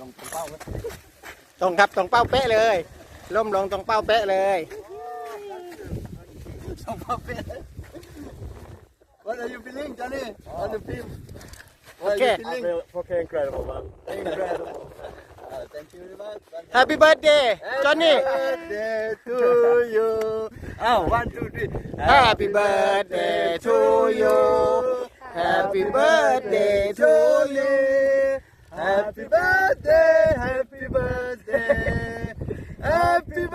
ลงตรงเป้าไหม ตรงครับตรงเป้าเป๊ะเลยล่มลงตรงเป้าเป๊ะเลย ตรงเป้าเป๊ะ What are you feeling Johnny on the film What Okay. are you feeling fucking incredible, man. Incredible uh, Thank you very much Happy birthday จอห์นนี่ Happy birthday to you อ้าว one two three Happy birthday to you Happy birthday you Happy birthday Happy birthday. Happy